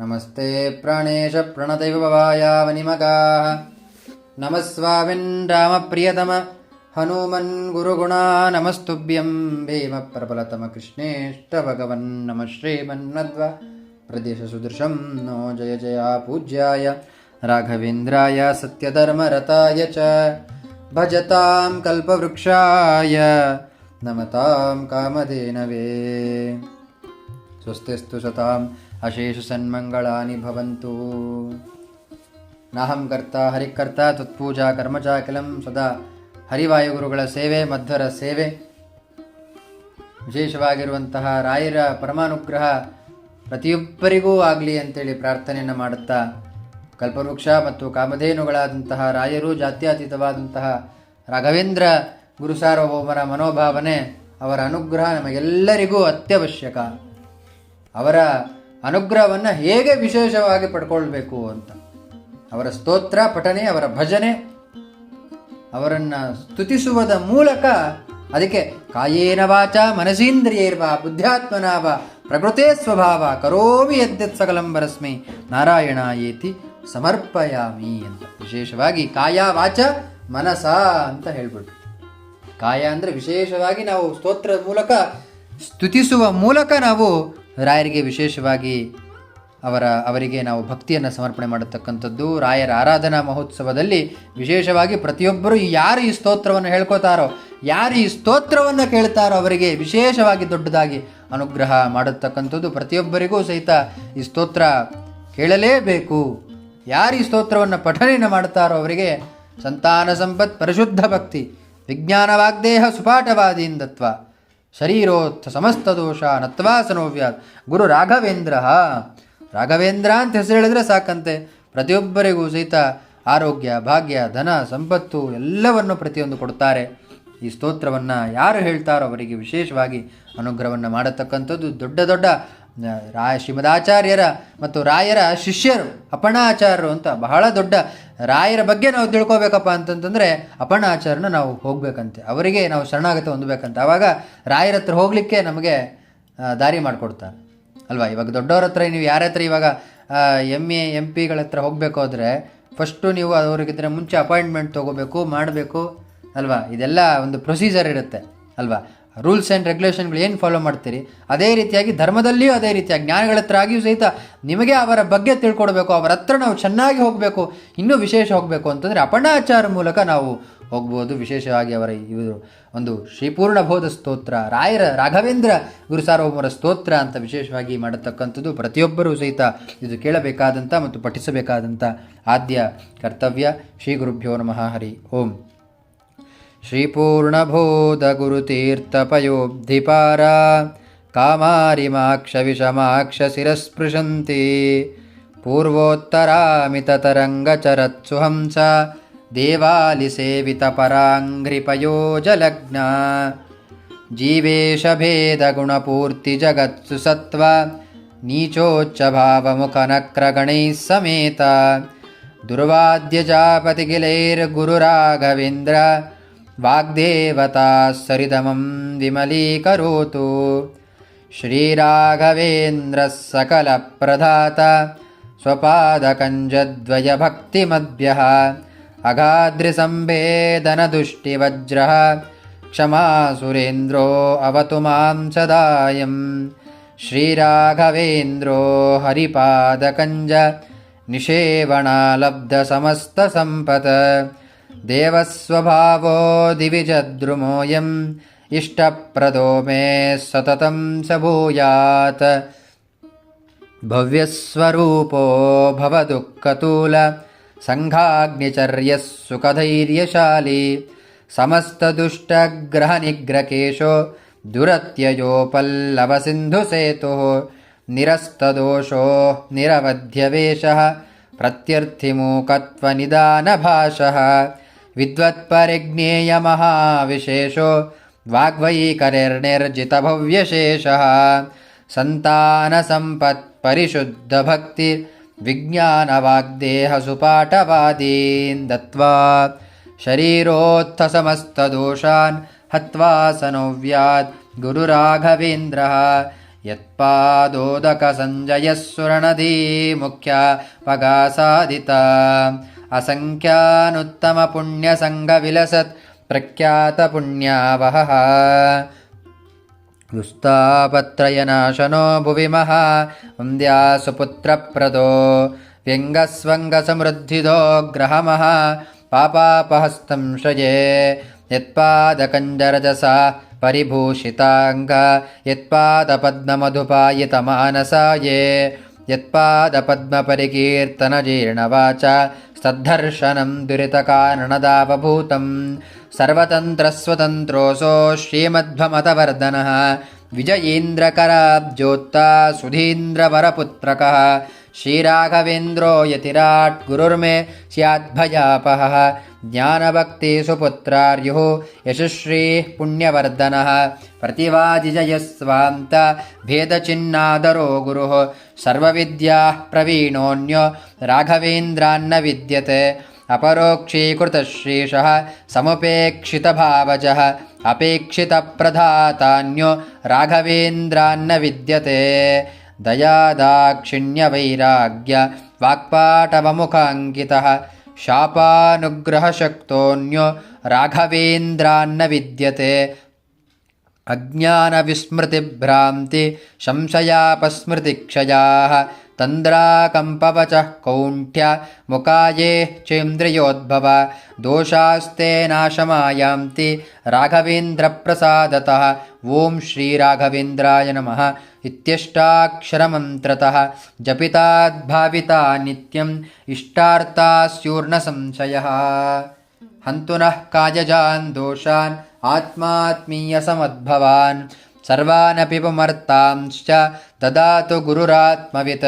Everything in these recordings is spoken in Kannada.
नमस्ते प्राणेश प्रणतैव भवायावनिमगाः नमः स्वामिन् रामप्रियतम हनुमन् गुरुगुणा नमस्तुभ्यं भीमप्रबलतमकृष्णेष्टभगवन् नमः श्रीमन्नद्व। प्रदेशसुदृशं नो जय जया पूज्याय राघवेन्द्राय सत्यधर्मरताय च भजतां कल्पवृक्षाय नमतां कामधेनवे। स्वस्तिस्तु सताम् अशेषसन्मङ्गलानि भवन्तु ನಾಹಂ ಕರ್ತ ಹರಿಕರ್ತ ತತ್ಪೂಜಾ ಕರ್ಮ ಚ ಅಖಿಲಂ ಸದಾ ಹರಿವಾಯುಗುರುಗಳ ಸೇವೆ ಮಧ್ವರ ಸೇವೆ ವಿಶೇಷವಾಗಿರುವಂತಹ ರಾಯರ ಪರಮಾನುಗ್ರಹ ಪ್ರತಿಯೊಬ್ಬರಿಗೂ ಆಗಲಿ ಅಂತೇಳಿ ಪ್ರಾರ್ಥನೆಯನ್ನು ಮಾಡುತ್ತಾ ಕಲ್ಪವೃಕ್ಷ ಮತ್ತು ಕಾಮಧೇನುಗಳಾದಂತಹ ರಾಯರು ಜಾತ್ಯತೀತವಾದಂತಹ ರಾಘವೇಂದ್ರ ಗುರುಸಾರ್ವಭೌಮರ ಮನೋಭಾವನೆ ಅವರ ಅನುಗ್ರಹ ನಮಗೆಲ್ಲರಿಗೂ ಅತ್ಯವಶ್ಯಕ ಅವರ ಅನುಗ್ರಹವನ್ನು ಹೇಗೆ ವಿಶೇಷವಾಗಿ ಪಡ್ಕೊಳ್ಬೇಕು ಅಂತ. ಅವರ ಸ್ತೋತ್ರ, ಪಠನೆ, ಅವರ ಭಜನೆ, ಅವರನ್ನು ಸ್ತುತಿಸುವುದ ಮೂಲಕ ಅದಕ್ಕೆ ಕಾಯೇನ ವಾಚ ಮನಸೀಂದ್ರಿಯೈರ್ವ ಬುದ್ಧ್ಯಾತ್ಮನಾವ ಪ್ರಕೃತೇ ಸ್ವಭಾವ ಕರೋಮಿ ಯದ್ಯತ್ ಸಕಲಂಬರಸ್ಮಿ ನಾರಾಯಣ ಏತಿ ಸಮರ್ಪಯಾಮಿ ಅಂತ. ವಿಶೇಷವಾಗಿ ಕಾಯ ವಾಚ ಮನಸ ಅಂತ ಹೇಳ್ಬಿಟ್ಟು ಕಾಯ ಅಂದರೆ ವಿಶೇಷವಾಗಿ ನಾವು ಸ್ತೋತ್ರದ ಮೂಲಕ ಸ್ತುತಿಸುವ ಮೂಲಕ ನಾವು ರಾಯರಿಗೆ ವಿಶೇಷವಾಗಿ ಅವರ, ಅವರಿಗೆ ನಾವು ಭಕ್ತಿಯನ್ನು ಸಮರ್ಪಣೆ ಮಾಡತಕ್ಕಂಥದ್ದು. ರಾಯರ ಆರಾಧನಾ ಮಹೋತ್ಸವದಲ್ಲಿ ವಿಶೇಷವಾಗಿ ಪ್ರತಿಯೊಬ್ಬರು ಯಾರು ಈ ಸ್ತೋತ್ರವನ್ನು ಹೇಳ್ಕೋತಾರೋ ಯಾರು ಈ ಸ್ತೋತ್ರವನ್ನು ಕೇಳ್ತಾರೋ ಅವರಿಗೆ ವಿಶೇಷವಾಗಿ ದೊಡ್ಡದಾಗಿ ಅನುಗ್ರಹ ಮಾಡತಕ್ಕಂಥದ್ದು. ಪ್ರತಿಯೊಬ್ಬರಿಗೂ ಸಹಿತ ಈ ಸ್ತೋತ್ರ ಕೇಳಲೇಬೇಕು. ಯಾರು ಈ ಸ್ತೋತ್ರವನ್ನು ಪಠನೆಯನ್ನು ಮಾಡ್ತಾರೋ ಅವರಿಗೆ ಸಂತಾನ ಸಂಪತ್, ಪರಿಶುದ್ಧ ಭಕ್ತಿ ವಿಜ್ಞಾನ ಸುಪಾಠವಾದಿಯಿಂದತ್ವ ಶರೀರೋತ್ಥ ಸಮಸ್ತ ದೋಷ ನತ್ವಾಸನೋವ್ಯ ಗುರು ರಾಘವೇಂದ್ರ ರಾಘವೇಂದ್ರ ಅಂತ ಹೆಸರು ಹೇಳಿದ್ರೆ ಸಾಕಂತೆ. ಪ್ರತಿಯೊಬ್ಬರಿಗೂ ಸಹಿತ ಆರೋಗ್ಯ, ಭಾಗ್ಯ, ಧನ, ಸಂಪತ್ತು ಎಲ್ಲವನ್ನು ಪ್ರತಿಯೊಂದು ಕೊಡ್ತಾರೆ. ಈ ಸ್ತೋತ್ರವನ್ನು ಯಾರು ಹೇಳ್ತಾರೋ ಅವರಿಗೆ ವಿಶೇಷವಾಗಿ ಅನುಗ್ರಹವನ್ನು ಮಾಡತಕ್ಕಂಥದ್ದು ದೊಡ್ಡ ದೊಡ್ಡ ಆ, ರಾ ಶ್ರೀಮದಾಚಾರ್ಯರ ಮತ್ತು ರಾಯರ ಶಿಷ್ಯರು ಅಪಣಾಚಾರರು ಅಂತ ಬಹಳ ದೊಡ್ಡ ರಾಯರ ಬಗ್ಗೆ ನಾವು ತಿಳ್ಕೊಬೇಕಪ್ಪ ಅಂತಂತಂದರೆ ಅಪಣಾಚಾರ್ಯನ ನಾವು ಹೋಗಬೇಕಂತೆ. ಅವರಿಗೆ ನಾವು ಶರಣಾಗತ ಹೊಂದಬೇಕಂತೆ. ಆವಾಗ ರಾಯರ ಹತ್ರ ಹೋಗಲಿಕ್ಕೆ ನಮಗೆ ದಾರಿ ಮಾಡಿಕೊಡ್ತಾರೆ. ಅಲ್ವಾ? ಇವಾಗ ದೊಡ್ಡವ್ರ ಹತ್ರ ನೀವು ಯಾರ ಹತ್ರ ಇವಾಗ ಎಂ ಎ ಎಂ ಪಿಗಳ ಹತ್ರ ಹೋಗಬೇಕು ಅಂದರೆ ಫಸ್ಟು ನೀವು ಅವ್ರಿಗಿದ್ರೆ ಮುಂಚೆ ಅಪಾಯಿಂಟ್ಮೆಂಟ್ ತೊಗೋಬೇಕು ಮಾಡಬೇಕು ಅಲ್ವಾ? ಇದೆಲ್ಲ ಒಂದು ಪ್ರೊಸೀಜರ್ ಇರುತ್ತೆ. ಅಲ್ವಾ? ರೂಲ್ಸ್ ಆ್ಯಂಡ್ ರೆಗ್ಯುಲೇಷನ್ಗಳು ಏನು ಫಾಲೋ ಮಾಡ್ತೀರಿ? ಅದೇ ರೀತಿಯಾಗಿ ಧರ್ಮದಲ್ಲಿಯೂ ಅದೇ ರೀತಿಯಾಗಿ ಜ್ಞಾನಿಗಳ ಹತ್ರ ಆಗಿಯೂ ಸಹಿತ ನಿಮಗೆ ಅವರ ಬಗ್ಗೆ ತಿಳ್ಕೊಡ್ಬೇಕು, ಅವರ ಹತ್ರ ನಾವು ಚೆನ್ನಾಗಿ ಹೋಗಬೇಕು, ಇನ್ನೂ ವಿಶೇಷ ಹೋಗಬೇಕು ಅಂತಂದರೆ ಅಪಣಾಚಾರ ಮೂಲಕ ನಾವು ಹೋಗ್ಬೋದು. ವಿಶೇಷವಾಗಿ ಅವರ ಇವರು ಒಂದು ಶ್ರೀಪೂರ್ಣಬೋಧ ಸ್ತೋತ್ರ, ರಾಯರ ರಾಘವೇಂದ್ರ ಗುರುಸಾರ್ವಭೌಮರ ಸ್ತೋತ್ರ ಅಂತ ವಿಶೇಷವಾಗಿ ಮಾಡತಕ್ಕಂಥದ್ದು. ಪ್ರತಿಯೊಬ್ಬರೂ ಸಹಿತ ಇದು ಕೇಳಬೇಕಾದಂಥ ಮತ್ತು ಪಠಿಸಬೇಕಾದಂಥ ಆದ್ಯ ಕರ್ತವ್ಯ. ಶ್ರೀ ಗುರುಭ್ಯೋ ನಮಃ. ಹರಿ ಓಂ. श्रीपूर्णबोधगुरुतीर्थपयोब्धिपार। कामारिमाक्षविषमाक्षशिरस्पृशन्ति। पूर्वोत्तरामिततरङ्गचरत्सु हंस देवालिसेवितपराङ्घ्रिपयोजलग्ना जीवेशभेदगुणपूर्तिजगत्सु सत्त्व नीचोच्चभावमुखनक्रगणैः समेत। दुर्वाद्यजापतिगिलैर्गुरुराघवेन्द्र वाग्देवता सरिदमं विमलीकरोतु। श्रीराघवेन्द्रः सकलप्रदाता स्वपादकञ्जद्वयभक्तिमद्भ्यः अगाद्रिसम्भेदनदुष्टिवज्रः क्षमासुरेन्द्रो अवतु मां सदायम् श्रीराघवेन्द्रो हरिपादकञ्ज निषेवणालब्धसमस्तसम्पत् देवस्वभावो दिविजद्रुमोऽयम् इष्टप्रदो मे सततं स भूयात् भव्यस्वरूपो भवदुःखतूल सङ्घाग्निचर्यः सुखधैर्यशाली समस्तदुष्टग्रहनिग्रकेशो दुरत्ययो पल्लवसिन्धुसेतुः निरस्तदोषो निरवध्यवेशः प्रत्यर्थिमूकत्वनिदानभाषः विद्वत्परिज्ञेयमहाविशेषो वाग्वैकरिर्निर्जितभव्यशेषः सन्तानसम्पत्परिशुद्धभक्तिर्विज्ञानवाग्देहसुपाठवादीन् दत्त्वा शरीरोत्थसमस्तदोषान् हत्वा सनोव्यात् गुरुराघवेन्द्रः। यत्पादोदकसञ्जयः सुरणदी मुख्या पगासादिता असङ्ख्यानुत्तमपुण्यसङ्गविलसत् प्रख्यातपुण्यावहः दुस्तापत्रयनाशनो भुवि महा वन्द्या सुपुत्रप्रदो व्यङ्गस्वङ्गसमृद्धिदो ग्रहमः पापापहस्तं श्रये यत्पादकञ्जरजसा परिभूषिताङ्ग यत्पादपद्ममधुपायितमानसाये యత్పాదపద్మపరికీర్తనజీర్ణవాచ సద్ధర్షనం దురితకాననదావభూతం. సర్వతంత్రస్వతంత్రోసో శ్రీమధ్వమతవర్ధన విజయేంద్రకరాబ్జోత్తా సుధీంద్రవరపుత్రక. श्रीराघवेन्द्रो यतिराट् गुरुर्मे स्याद्भयापहः ज्ञानभक्तिसुपुत्रार्युः यशुश्रीः पुण्यवर्धनः प्रतिवादिजयस्वान्त भेदचिन्नादरो गुरुः सर्वविद्याः प्रवीणोऽन्यो राघवेन्द्रान्न विद्यते अपरोक्षीकृतश्रीशः समुपेक्षितभावजः अपेक्षितप्रधातान्यो राघवेन्द्रान्न विद्यते दयादाक्षिण्यवैराग्य वाक्पाटवमुखाङ्कितः शापानुग्रहशक्तोऽन्यो राघवेन्द्रान्न विद्यते अज्ञानविस्मृतिभ्रान्ति संशयापस्मृतिक्षयाः तन्द्राकम्पवचः कौण्ठ्य मुकाये चेन्द्रियोद्भव। दोषास्ते नाशमायान्ति राघवेन्द्रप्रसादतः। ॐ श्रीराघवेन्द्राय नमः। इत्यष्टाक्षरमन्त्रतः जपिताद्भाविता नित्यम् इष्टार्ता स्यूर्णसंशयः हन्तु नः कायजान् दोषान् आत्मात्मीयसमद्भवान्। सर्वानपि पुमर्तांश्च ददातु गुरुरात्मवित्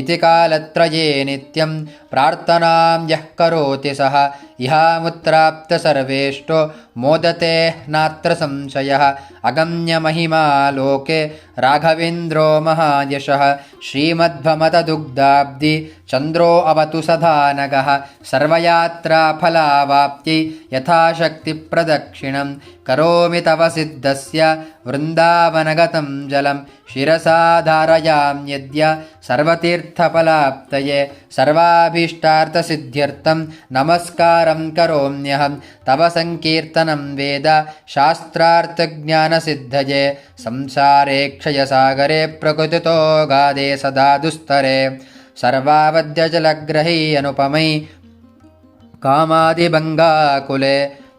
इति कालत्रये नित्यं प्रार्थनां यः करोति सः इहामुत्राप्तसर्वेष्टो मोदते नात्र संशयः। अगम्यमहिमा लोके राघवेन्द्रो महायशः। श्रीमध्वमतदुग्धाब्धि चन्द्रो अवतु सदानगः सर्वयात्राफलावाप्ति यथाशक्तिप्रदक्षिणं करोमि तव सिद्धस्य वृन्दावनगतं जलं शिरसा धारयाम्यद्य सर्वतीर्थफलाप्तये सर्वाभीष्टार्थसिद्ध्यर्थं नमस्कारं करोम्यहं तव सङ्कीर्तनं वेद शास्त्रार्थज्ञानसिद्धये संसारे क्षयसागरे प्रकृतितो गादे सदा दुस्तरे सर्वावद्यजलग्रही अनुपमै कामादिभङ्गाकुले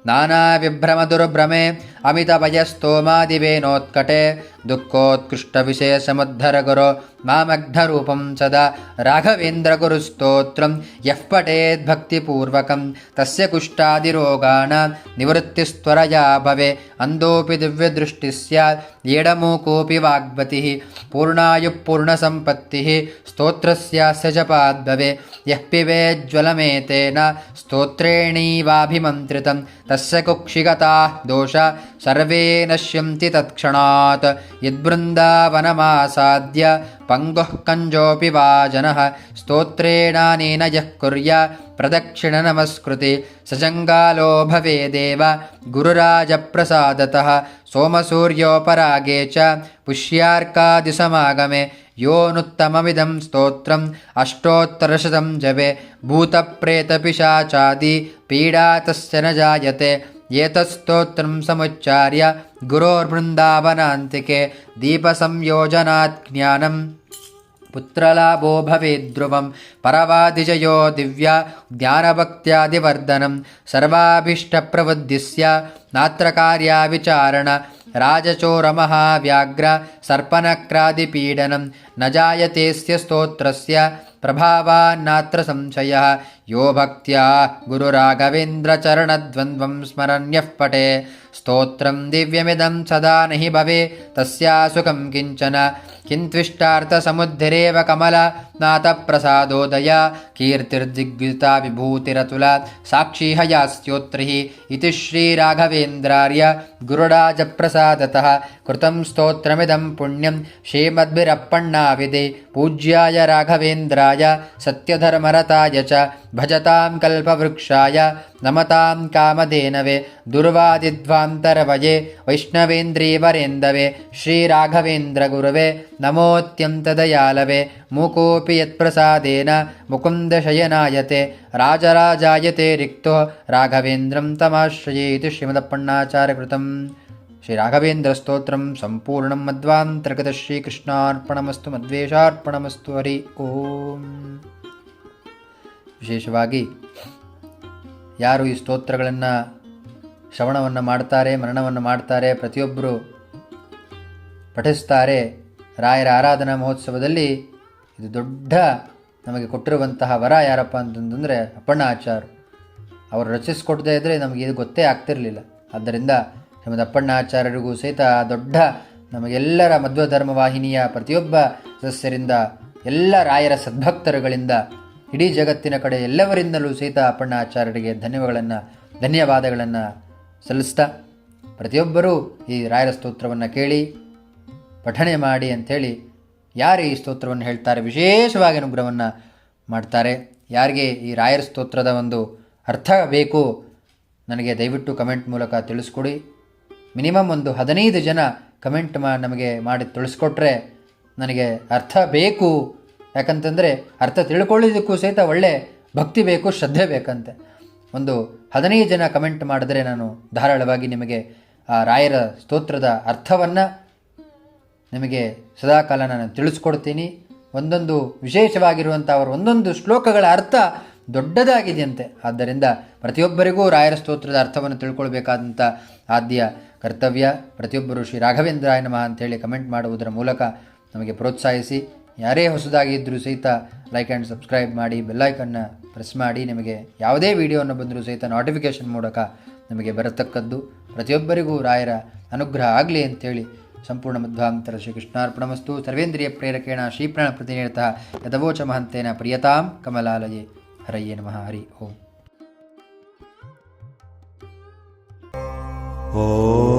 नानाविभ्रमदुर्भ्रमे अमितभयस्तोमादिवेनोत्कटे दुःखोत्कृष्टविशेषमुद्धरगुरो मामग्धरूपं सदा राघवेन्द्रगुरुस्तोत्रं यः पठेद्भक्तिपूर्वकं तस्य कुष्ठादिरोगाणां निवृत्तिस्त्वरया भवे अन्धोऽपि दिव्यदृष्टिः स्यात् येडमूकोऽपि वाग्वतिः पूर्णायुः पूर्णसम्पत्तिः स्तोत्रस्यास्य जपाद्भवे यः पिबेज्ज्वलमेतेन स्तोत्रेणैवाभिमन्त्रितं तस्य कुक्षिगताः दोषा सर्वे नश्यन्ति तत्क्षणात् यद्बृन्दावनमासाद्य पङ्गुः कञ्जोऽपि वा जनः स्तोत्रेणानेन यः कुर्या प्रदक्षिणनमस्कृति सजङ्गालो भवेदेव गुरुराजप्रसादतः सोमसूर्योपरागे च पुष्यार्कादिसमागमे योऽनुत्तममिदं स्तोत्रम् अष्टोत्तरशतं जपे भूतप्रेतपिशाचादि पीडा तस्य न जायते ఏతస్తోత్రం సముచ్చార్య గురోర్బృందావనాంతికే దీపసంయోజనాత్ జ్ఞానం పుత్రలాభో భవేద్రువం పరవాదిజయో దివ్య జ్ఞానభక్త్యాదివర్ధనం సర్వాభీష్టప్రవృద్ధిస్య నాత్ర కార్యావిచారణ రాజచోరమహావ్యాఘ్ర సర్పనక్రాదిపీడనం న జాయతేస్య స్తోత్రస్య ప్రభావాన్నాత్ర సంశయ यो भक्त्या गुरुराघवेन्द्रचरणद्वन्द्वं स्मरण्यः पटे स्तोत्रं दिव्यमिदं सदा न हि भवे तस्या सुखं किञ्चन किन्त्विष्टार्थसमुद्धिरेव कमल नाथप्रसादोदया कीर्तिर्दिग्विता विभूतिरतुला साक्षी हयास्त्योत्रिः इति श्रीराघवेन्द्रार्य गुरुराजप्रसादतः कृतं स्तोत्रमिदं पुण्यं श्रीमद्भिरप्पण्णाविदे पूज्याय राघवेन्द्राय सत्यधर्मरताय च भजतां कल्पवृक्षाय नमतां कामधेनवे दुर्वादिध्वान्तरवये वैष्णवेन्द्रीवरेन्दवे श्रीराघवेन्द्रगुरवे नमोऽत्यन्तदयालवे मुकोऽपि यत्प्रसादेन मुकुन्दशयनायते राजराजायते रिक्तो राघवेन्द्रं तमाश्रये इति श्रीमदप्पण्णाचारकृतं श्रीराघवेन्द्रस्तोत्रं सम्पूर्णं मध्वान्तर्गतश्रीकृष्णार्पणमस्तु मद्वेषार्पणमस्तु हरि ओम्। ವಿಶೇಷವಾಗಿ ಯಾರು ಈ ಸ್ತೋತ್ರಗಳನ್ನು, ಶ್ರವಣವನ್ನು ಮಾಡ್ತಾರೆ, ಮರಣವನ್ನು ಮಾಡ್ತಾರೆ ಪ್ರತಿಯೊಬ್ಬರು ಪಠಿಸ್ತಾರೆ, ರಾಯರ ಆರಾಧನಾ ಮಹೋತ್ಸವದಲ್ಲಿ ಇದು ದೊಡ್ಡ ನಮಗೆ ಕೊಟ್ಟಿರುವಂತಹ ವರ ಯಾರಪ್ಪ ಅಂತಂದರೆ ಅಪ್ಪಣ್ಣ ಆಚಾರ್ಯ ಅವರು ರಚಿಸಿಕೊಡದೇ ಇದ್ದರೆ ನಮಗೆ ಇದು ಗೊತ್ತೇ ಆಗ್ತಿರಲಿಲ್ಲ. ಆದ್ದರಿಂದ ಶ್ರೀಮದ್ ಅಪ್ಪಣ್ಣ ಆಚಾರ್ಯರಿಗೂ ಸಹಿತ ದೊಡ್ಡ ನಮಗೆಲ್ಲರ ಮಧ್ವಧರ್ಮ ವಾಹಿನಿಯ ಪ್ರತಿಯೊಬ್ಬ ಸದಸ್ಯರಿಂದ, ಎಲ್ಲ ರಾಯರ ಸದ್ಭಕ್ತರುಗಳಿಂದ ಇಡೀ ಜಗತ್ತಿನ ಕಡೆ ಎಲ್ಲವರಿಂದಲೂ ಸಹಿತ ಅಪ್ಪಣ್ಣ ಆಚಾರ್ಯರಿಗೆ ಧನ್ಯವಾದಗಳನ್ನು ಧನ್ಯವಾದಗಳನ್ನು ಸಲ್ಲಿಸ್ತಾ, ಪ್ರತಿಯೊಬ್ಬರೂ ಈ ರಾಯರ ಸ್ತೋತ್ರವನ್ನು ಕೇಳಿ, ಪಠಣೆ ಮಾಡಿ ಅಂಥೇಳಿ ಯಾರು ಈ ಸ್ತೋತ್ರವನ್ನು ಹೇಳ್ತಾರೆ, ವಿಶೇಷವಾಗಿ ಅನುಗ್ರಹವನ್ನು ಮಾಡ್ತಾರೆ. ಯಾರಿಗೆ ಈ ರಾಯರ ಸ್ತೋತ್ರದ ಒಂದು ಅರ್ಥ ಬೇಕು ನನಗೆ ದಯವಿಟ್ಟು ಕಮೆಂಟ್ ಮೂಲಕ ತಿಳಿಸ್ಕೊಡಿ. ಮಿನಿಮಮ್ ಒಂದು ಹದಿನೈದು ಜನ ಕಮೆಂಟ್ ಮಾ, ನಮಗೆ ಮಾಡಿ ತಿಳಿಸ್ಕೊಟ್ರೆ ನನಗೆ ಅರ್ಥ ಬೇಕು ಯಾಕಂತಂದರೆ ಅರ್ಥ ತಿಳ್ಕೊಳ್ಳೋದಕ್ಕೂ ಸಹಿತ ಒಳ್ಳೆ ಭಕ್ತಿ ಬೇಕು, ಶ್ರದ್ಧೆ ಬೇಕಂತೆ. ಒಂದು ಹದಿನೈದು ಜನ ಕಮೆಂಟ್ ಮಾಡಿದ್ರೆ ನಾನು ಧಾರಾಳವಾಗಿ ನಿಮಗೆ ಆ ರಾಯರ ಸ್ತೋತ್ರದ ಅರ್ಥವನ್ನು ನಿಮಗೆ ಸದಾಕಾಲ ನಾನು ತಿಳಿಸ್ಕೊಡ್ತೀನಿ. ಒಂದೊಂದು ವಿಶೇಷವಾಗಿರುವಂಥ ಅವರ ಒಂದೊಂದು ಶ್ಲೋಕಗಳ ಅರ್ಥ ದೊಡ್ಡದಾಗಿದೆಯಂತೆ. ಆದ್ದರಿಂದ ಪ್ರತಿಯೊಬ್ಬರಿಗೂ ರಾಯರ ಸ್ತೋತ್ರದ ಅರ್ಥವನ್ನು ತಿಳ್ಕೊಳ್ಬೇಕಾದಂಥ ಆದ್ಯ ಕರ್ತವ್ಯ. ಪ್ರತಿಯೊಬ್ಬರು ಶ್ರೀ ರಾಘವೇಂದ್ರಾಯ ನಮಃ ಅಂತೇಳಿ ಕಮೆಂಟ್ ಮಾಡುವುದರ ಮೂಲಕ ನಮಗೆ ಪ್ರೋತ್ಸಾಹಿಸಿ. ಯಾರೇ ಹೊಸದಾಗಿ ಇದ್ದರೂ ಸಹಿತ ಲೈಕ್ ಆ್ಯಂಡ್ ಸಬ್ಸ್ಕ್ರೈಬ್ ಮಾಡಿ ಬೆಲ್ಲೈಕನ್ನು ಪ್ರೆಸ್ ಮಾಡಿ, ನಿಮಗೆ ಯಾವುದೇ ವಿಡಿಯೋವನ್ನು ಬಂದರೂ ಸಹಿತ ನೋಟಿಫಿಕೇಷನ್ ಮೂಲಕ ನಿಮಗೆ ಬರತಕ್ಕದ್ದು ಪ್ರತಿಯೊಬ್ಬರಿಗೂ ರಾಯರ ಅನುಗ್ರಹ ಆಗಲಿ ಅಂತೇಳಿ ಸಂಪೂರ್ಣ ಮಧ್ವಾಂತರ ಶ್ರೀಕೃಷ್ಣಾರ್ಪಣಮಸ್ತು. ಸರ್ವೇಂದ್ರಿಯ ಪ್ರೇರಕೇಣ, ಶ್ರೀಪ್ರಾಣ ಪ್ರತಿನಿರತಃ ಯಥವೋಚ ಮಹಂತೇನ ಪ್ರಿಯತಾಂ ಕಮಲಾಲಯೇ. ಹರಯೇ ನಮಃ, ಹರಿ ಓಂ. ॐ